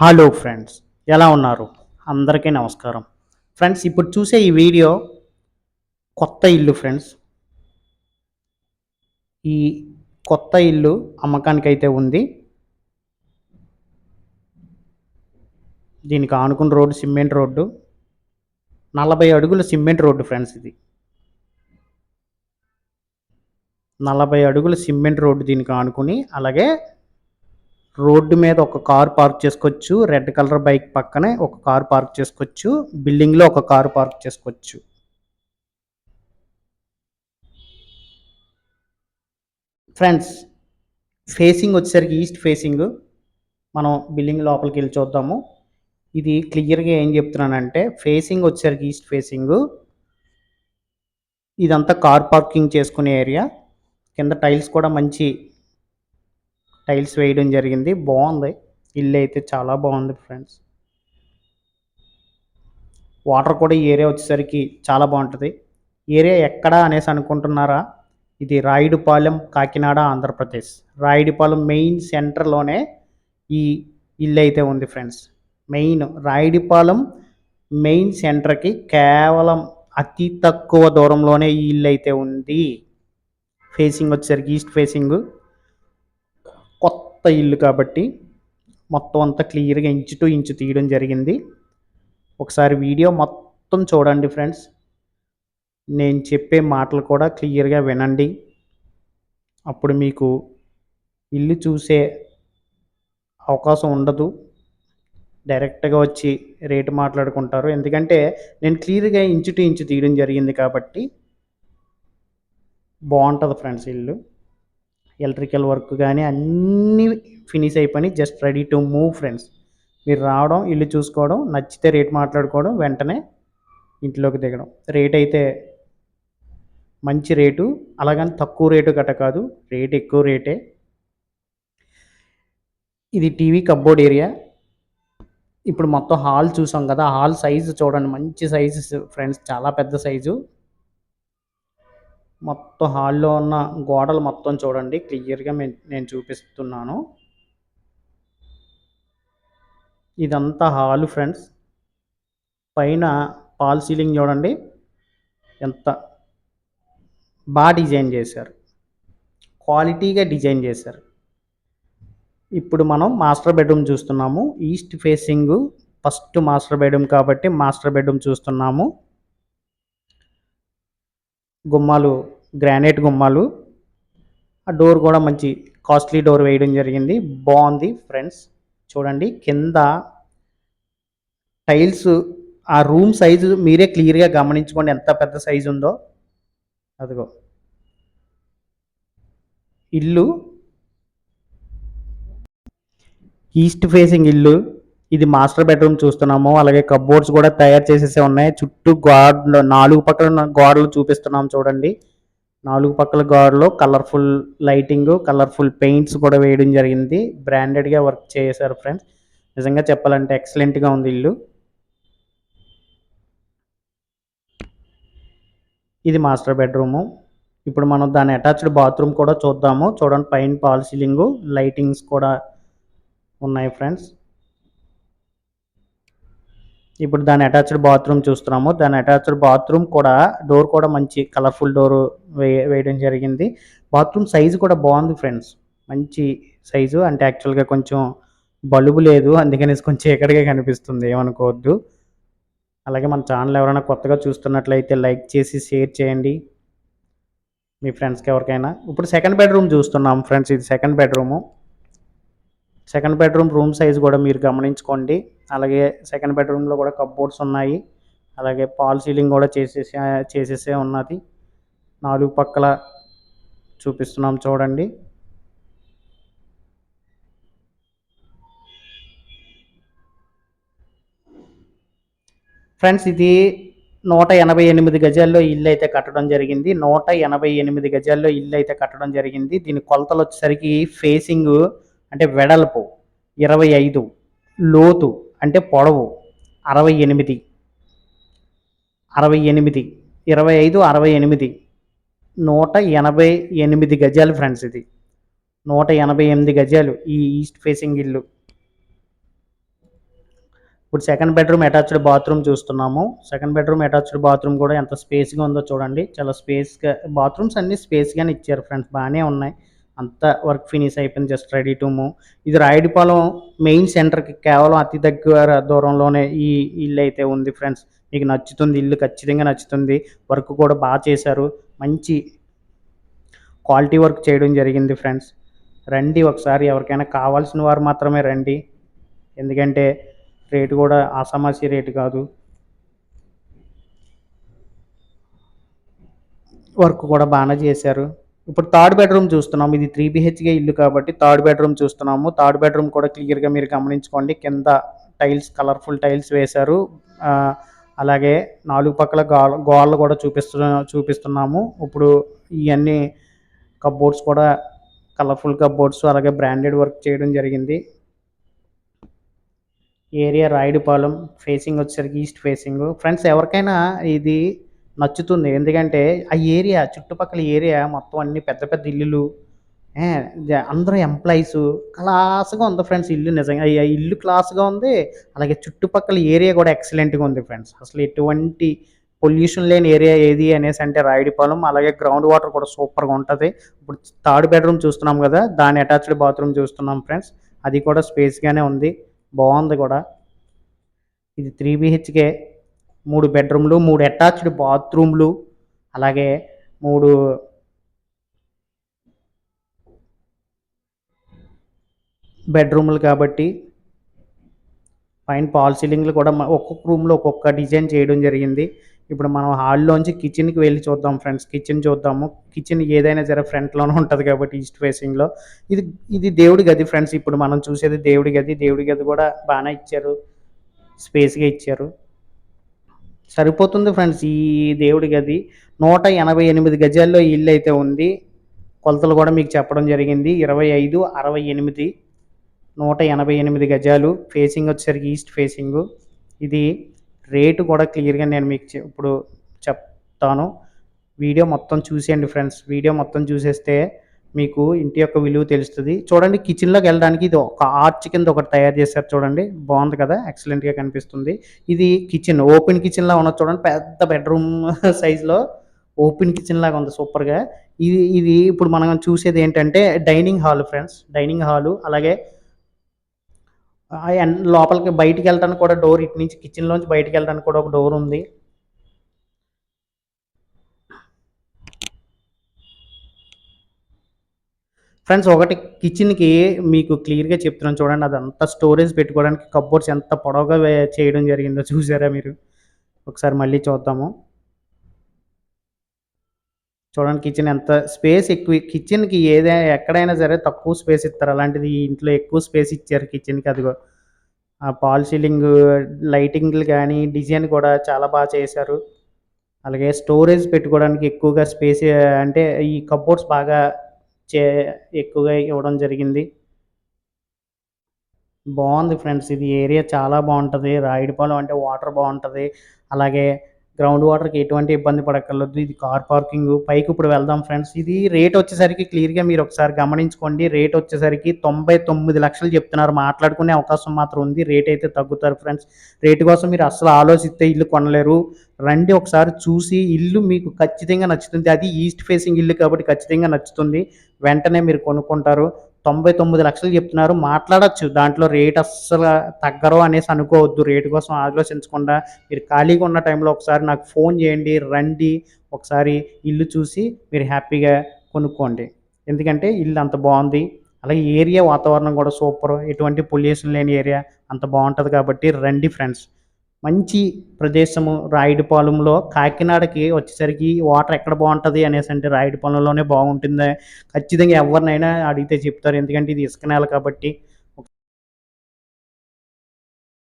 Hello friends ఎలా ఉన్నారు? అందరికీ నమస్కారం. ఫ్రెండ్స్ ఇప్పుడు చూసే ఈ వీడియో కొత్త ఇల్లు ఫ్రెండ్స్ ఈ కొత్త ఇల్లు అమ్మకానికి అయితే ఉంది. దీనికి ఆనుకున్న రోడ్డు సిమెంట్ రోడ్డు. నలభై అడుగుల సిమెంట్ రోడ్డు ఫ్రెండ్స్ ఇది. నలభై అడుగుల సిమెంట్ రోడ్డు దీనికి ఆనుకుని అలాగే రోడ్డు మీద ఒక కార్ పార్క్ చేసుకోవచ్చు రెడ్ కలర్ బైక్ పక్కనే ఒక కార్ పార్క్ చేసుకోవచ్చు బిల్డింగ్లో ఒక కార్ పార్క్ చేసుకోవచ్చు. ఫ్రెండ్స్ ఫేసింగ్ వచ్చేసరికి ఈస్ట్ ఫేసింగ్. మనం బిల్డింగ్ లోపలికి వెళ్ళి చూద్దాము. ఇది క్లియర్గా ఏం చెప్తున్నానంటే ఫేసింగ్ వచ్చేసరికి ఈస్ట్ ఫేసింగ్. ఇదంతా కార్ పార్కింగ్ చేసుకునే ఏరియా. కింద టైల్స్ కూడా మంచి టైల్స్ వేయడం జరిగింది. బాగుంది. ఇల్లు అయితే చాలా బాగుంది ఫ్రెండ్స్. వాటర్ కూడా ఈ ఏరియా వచ్చేసరికి చాలా బాగుంటుంది. ఏరియా ఎక్కడ అనేసి అనుకుంటున్నారా? ఇది రాయుడుపాలెం కాకినాడ ఆంధ్రప్రదేశ్. రాయుడుపాలెం మెయిన్ సెంటర్లోనే ఈ ఇల్లు అయితే ఉంది ఫ్రెండ్స్. మెయిన్ రాయుడిపాలెం మెయిన్ సెంటర్కి కేవలం అతి తక్కువ దూరంలోనే ఈ ఇల్లు అయితే ఉంది. ఫేసింగ్ వచ్చేసరికి ఈస్ట్ ఫేసింగ్ కొత్త ఇల్లు కాబట్టి మొత్తం అంతా క్లియర్గా ఇంచు టు ఇంచు తీయడం జరిగింది. ఒకసారి వీడియో మొత్తం చూడండి ఫ్రెండ్స్. నేను చెప్పే మాటలు కూడా క్లియర్గా వినండి. అప్పుడు మీకు ఇల్లు చూసే అవకాశం ఉండదు. డైరెక్ట్గా వచ్చి రేటు మాట్లాడుకుంటారు. ఎందుకంటే నేను క్లియర్గా ఇంచు టు ఇంచు తీయడం జరిగింది కాబట్టి బాగుంటుంది ఫ్రెండ్స్ ఇల్లు. ఎలక్ట్రికల్ వర్క్ కానీ అన్నీ ఫినిష్ అయిపోయి just ready to move friends మీరు రావడం ఇల్లు చూసుకోవడం నచ్చితే రేట్ మాట్లాడుకోవడం వెంటనే ఇంట్లోకి దిగడం. రేట్ అయితే మంచి రేటు అలాగని తక్కువ రేటు గట కాదు రేట్ ఎక్కువ రేటే. ఇది టీవీ కబ్బోర్డ్ ఏరియా. ఇప్పుడు మొత్తం హాల్ చూసాం కదా హాల్ సైజు చూడండి మంచి సైజు ఫ్రెండ్స్ చాలా పెద్ద సైజు. మొత్తం హాల్లో ఉన్న గోడలు మొత్తం చూడండి. క్లియర్గా నేను చూపిస్తున్నాను. ఇదంతా హాలు ఫ్రెండ్స్. పైన పాల్ సీలింగ్ చూడండి. ఎంత బాగా డిజైన్ చేశారు. క్వాలిటీగా డిజైన్ చేశారు. ఇప్పుడు మనం మాస్టర్ బెడ్రూమ్ చూస్తున్నాము. East facing first master bedroom కాబట్టి మాస్టర్ బెడ్రూమ్ చూస్తున్నాము. గుమ్మాలు గ్రానైట్ గుమ్మాలు. ఆ డోర్ కూడా మంచి కాస్ట్లీ డోర్ వేయడం జరిగింది. బాగుంది ఫ్రెండ్స్. చూడండి కింద టైల్స్ ఆ రూమ్ సైజు మీరే క్లియర్గా గమనించుకోండి ఎంత పెద్ద సైజు ఉందో. అదిగో. ఇల్లు. ఈస్ట్ ఫేసింగ్ ఇల్లు. ఇది మాస్టర్ బెడ్రూమ్ చూస్తున్నాము. అలాగే కబోర్డ్స్ కూడా తయారు చేసేసి ఉన్నాయి. చుట్టూ గోడలు నాలుగు పక్కల గోడలు చూపిస్తున్నాం చూడండి. నాలుగు పక్కల గోడలు కలర్ఫుల్ లైటింగ్ కలర్ఫుల్ పెయింట్స్ కూడా వేయడం జరిగింది. బ్రాండెడ్గా వర్క్ చేశారు ఫ్రెండ్స్ నిజంగా చెప్పాలంటే ఎక్సలెంట్గా ఉంది ఇల్లు. ఇది మాస్టర్ బెడ్రూము ఇప్పుడు మనం దాని అటాచ్డ్ బాత్రూమ్ కూడా చూద్దాము. చూడండి పైన పాల్ సీలింగు లైటింగ్స్ కూడా ఉన్నాయి ఫ్రెండ్స్ ఇప్పుడు దాని అటాచ్డ్ బాత్రూమ్ చూస్తున్నాము. దాని అటాచ్డ్ బాత్రూమ్ కూడా డోర్ కూడా మంచి కలర్ఫుల్ డోర్ వే వేయడం జరిగింది. బాత్రూమ్ సైజు కూడా బాగుంది ఫ్రెండ్స్ మంచి సైజు అంటే యాక్చువల్గా కొంచెం బలుబు లేదు. అందుకనేసి కొంచెం చీకటిగా కనిపిస్తుంది. ఏమనుకోవద్దు. అలాగే మన ఛానల్ ఎవరైనా కొత్తగా చూస్తున్నట్లయితే లైక్ చేసి షేర్ చేయండి. మీ ఫ్రెండ్స్కి ఎవరికైనా. ఇప్పుడు సెకండ్ బెడ్రూమ్ చూస్తున్నాం ఫ్రెండ్స్ ఇది second bedroom second bedroom room size కూడా మీరు గమనించుకోండి. అలాగే సెకండ్ బెడ్రూమ్లో కూడా కప్బోర్డ్స్ ఉన్నాయి. అలాగే పాల్ సీలింగ్ కూడా చేసేసి చేసేసే ఉన్నది. నాలుగు పక్కల చూపిస్తున్నాం చూడండి. ఫ్రెండ్స్ ఇది నూట ఎనభై ఎనిమిది గజాల్లో ఇల్లు అయితే కట్టడం జరిగింది. నూట ఎనభై ఎనిమిది గజాల్లో ఇల్లు అయితే కట్టడం జరిగింది. దీని కొలతలు వచ్చేసరికి ఫేసింగ్ అంటే వెడల్పు ఇరవై ఐదు లోతు అంటే పొడవు అరవై ఎనిమిది. అరవై ఎనిమిది. ఇరవై ఐదు అరవై ఎనిమిది. నూట ఎనభై ఎనిమిది గజాలు ఫ్రెండ్స్ ఇది. నూట ఎనభై ఎనిమిది గజాలు ఈ ఈస్ట్ ఫేసింగ్ ఇల్లు. ఇప్పుడు సెకండ్ బెడ్రూమ్ అటాచ్డ్ బాత్రూమ్ చూస్తున్నాము. సెకండ్ బెడ్రూమ్ అటాచ్డ్ బాత్రూమ్ కూడా ఎంత స్పేస్గా ఉందో చూడండి. చాలా స్పేస్గా బాత్రూమ్స్ అన్ని స్పేస్గానే ఇచ్చారు ఫ్రెండ్స్. బాగానే ఉన్నాయి. అంతా వర్క్ ఫినిష్ అయిపోయింది జస్ట్ రెడీ టు మూవ్ ఇది రాయుడిపాలెం మెయిన్ సెంటర్కి కేవలం అతి దగ్గర దూరంలోనే ఈ ఇల్లు అయితే ఉంది ఫ్రెండ్స్ మీకు నచ్చుతుంది ఇల్లు ఖచ్చితంగా నచ్చుతుంది. వర్క్ కూడా బాగా చేశారు. మంచి క్వాలిటీ వర్క్ చేయడం జరిగింది ఫ్రెండ్స్ రండి ఒకసారి ఎవరికైనా కావాల్సిన వారు మాత్రమే రండి. ఎందుకంటే రేటు కూడా ఆసామాసి రేటు కాదు. వర్క్ కూడా బాగానే చేశారు. ఇప్పుడు థర్డ్ బెడ్రూమ్ చూస్తున్నాము ఇది త్రీ బిహెచ్కే ఇల్లు కాబట్టి థర్డ్ బెడ్రూమ్ చూస్తున్నాము. థర్డ్ బెడ్రూమ్ కూడా క్లియర్గా మీరు గమనించుకోండి. కింద టైల్స్ కలర్ఫుల్ టైల్స్ వేశారు. అలాగే నాలుగు పక్కల గోల్ గోడలు కూడా చూపిస్తు చూపిస్తున్నాము. ఇప్పుడు ఇవన్నీ కబోర్డ్స్ కూడా కలర్ఫుల్ కబోర్డ్స్ అలాగే బ్రాండెడ్ వర్క్ చేయడం జరిగింది. ఏరియా రాయుడుపాలెం ఫేసింగ్ వచ్చేసరికి ఈస్ట్ ఫేసింగ్. ఫ్రెండ్స్ ఎవరికైనా ఇది నచ్చుతుంది. ఎందుకంటే ఆ ఏరియా చుట్టుపక్కల ఏరియా మొత్తం అన్ని పెద్ద పెద్ద ఇల్లులు. అందరూ ఎంప్లాయీస్. క్లాస్గా ఉంది ఫ్రెండ్స్ ఇల్లు నిజంగా. ఆ ఇల్లు క్లాస్గా ఉంది. అలాగే చుట్టుపక్కల ఏరియా కూడా ఎక్సలెంట్గా ఉంది ఫ్రెండ్స్. అసలు ఎటువంటి పొల్యూషన్ లేని ఏరియా ఏది అనేసి అంటే రాయుడిపాలెం అలాగే గ్రౌండ్ వాటర్ కూడా సూపర్గా ఉంటుంది. ఇప్పుడు థర్డ్ బెడ్రూమ్ చూస్తున్నాం కదా దాని అటాచ్డ్ బాత్రూమ్ చూస్తున్నాం ఫ్రెండ్స్. అది కూడా స్పేస్గానే ఉంది. బాగుంది కూడా. ఇది త్రీ బిహెచ్కే. మూడు బెడ్రూమ్లు మూడు అటాచ్డ్ బాత్రూమ్లు అలాగే మూడు బెడ్రూమ్లు కాబట్టి పైన పాల్ సీలింగ్లు కూడా ఒక్కొక్క రూమ్లో ఒక్కొక్క డిజైన్ చేయడం జరిగింది. ఇప్పుడు మనం హాల్లోంచి కిచెన్కి వెళ్ళి చూద్దాం ఫ్రెండ్స్ కిచెన్ చూద్దాము. కిచెన్ ఏదైనా సరే ఫ్రంట్లోనే ఉంటుంది కాబట్టి ఈస్ట్ ఫేసింగ్లో. ఇది ఇది దేవుడి గది ఫ్రెండ్స్ ఇప్పుడు మనం చూసేది దేవుడి గది. దేవుడి గది కూడా బాగానే ఇచ్చారు స్పేస్గా ఇచ్చారు. సరిపోతుంది ఫ్రెండ్స్ ఈ దేవుడి గది నూట ఎనభై ఎనిమిది గజాల్లో ఇల్లు అయితే ఉంది. కొలతలు కూడా మీకు చెప్పడం జరిగింది. ఇరవై ఐదు అరవై ఎనిమిది నూట ఎనభై ఎనిమిది గజాలు. ఫేసింగ్ వచ్చేసరికి ఈస్ట్ ఫేసింగ్ ఇది రేటు కూడా క్లియర్గా నేను మీకు ఇప్పుడు చెప్తాను. వీడియో మొత్తం చూసేయండి ఫ్రెండ్స్. వీడియో మొత్తం చూసేస్తే మీకు ఇంటి యొక్క విలువ తెలుస్తుంది. చూడండి కిచెన్లోకి వెళ్ళడానికి ఇది ఒక ఆర్చ్ కింద ఒకటి తయారు చేశారు చూడండి. బాగుంది కదా? ఎక్సలెంట్గా కనిపిస్తుంది. ఇది కిచెన్ ఓపెన్ కిచెన్లా ఉన్నది చూడండి. పెద్ద బెడ్రూమ్ సైజులో ఓపెన్ కిచెన్ లాగా ఉంది సూపర్గా ఇది ఇది ఇప్పుడు మనం చూసేది ఏంటంటే dining hall friends dining hall అలాగే లోపలికి బయటికి వెళ్ళడానికి కూడా డోర్ ఇటు నుంచి కిచెన్లోంచి బయటికి వెళ్ళడానికి కూడా ఒక డోర్ ఉంది. ఫ్రెండ్స్ ఒకటి కిచెన్కి మీకు క్లియర్గా చెప్తున్నాను చూడండి. అదంతా స్టోరేజ్ పెట్టుకోవడానికి కబ్బోర్డ్స్ ఎంత పొడవుగా చేయడం జరిగిందో చూసారా మీరు? ఒకసారి మళ్ళీ చూద్దాము. చూడండి కిచెన్ ఎంత స్పేస్ ఎక్కువ కిచెన్కి ఏదైనా ఎక్కడైనా సరే తక్కువ స్పేస్ ఇస్తారు. అలాంటిది ఇంట్లో ఎక్కువ స్పేస్ ఇచ్చారు కిచెన్కి అదిగో. ఆ పాల్ సీలింగ్ లైటింగ్లు కానీ డిజైన్ కూడా చాలా బాగా చేశారు. అలాగే స్టోరేజ్ పెట్టుకోవడానికి ఎక్కువగా స్పేస్ అంటే ఈ కబ్బోర్డ్స్ బాగా చే ఎక్కువగా ఇవ్వడం జరిగింది. బాగుంది ఫ్రెండ్స్. ఇది ఏరియా చాలా బాగుంటుంది. రాయుడిపాలెం అంటే వాటర్ బాగుంటుంది. అలాగే గ్రౌండ్ వాటర్కి ఎటువంటి ఇబ్బంది పడక్కర్లేదు. ఇది కార్ పార్కింగ్ పైకి ఇప్పుడు వెళ్దాం ఫ్రెండ్స్ ఇది రేట్ వచ్చేసరికి క్లియర్గా మీరు ఒకసారి గమనించుకోండి. రేట్ వచ్చేసరికి తొంభై తొమ్మిది లక్షలు చెప్తున్నారు. మాట్లాడుకునే అవకాశం మాత్రం ఉంది. రేట్ అయితే తగ్గుతారు ఫ్రెండ్స్ రేటు కోసం మీరు అసలు ఆలోచిస్తే ఇల్లు కొనలేరు. రండి ఒకసారి చూసి ఇల్లు మీకు ఖచ్చితంగా నచ్చుతుంది. అది ఈస్ట్ ఫేసింగ్ ఇల్లు కాబట్టి ఖచ్చితంగా నచ్చుతుంది. వెంటనే మీరు కొనుక్కుంటారు. తొంభై తొమ్మిది లక్షలు చెప్తున్నారు. మాట్లాడచ్చు. దాంట్లో రేట్ అస్సలు తగ్గరు అనేసి అనుకోవద్దు. రేటు కోసం ఆలోచించకుండా మీరు ఖాళీగా ఉన్న టైంలో ఒకసారి నాకు ఫోన్ చేయండి రండి ఒకసారి ఇల్లు చూసి మీరు హ్యాపీగా కొనుక్కోండి. ఎందుకంటే ఇల్లు అంత బాగుంది. అలాగే ఏరియా వాతావరణం కూడా సూపర్. ఎటువంటి పొల్యూషన్ లేని ఏరియా అంత బాగుంటుంది కాబట్టి రండి ఫ్రెండ్స్. మంచి ప్రదేశము రాయుడుపాలెంలో కాకినాడకి వచ్చేసరికి వాటర్ ఎక్కడ బాగుంటుంది అనేసి అంటే రాయుడిపాలెంలోనే బాగుంటుంది. ఖచ్చితంగా ఎవరినైనా అడిగితే చెప్తారు. ఎందుకంటే ఇది ఇసుక నేల కాబట్టి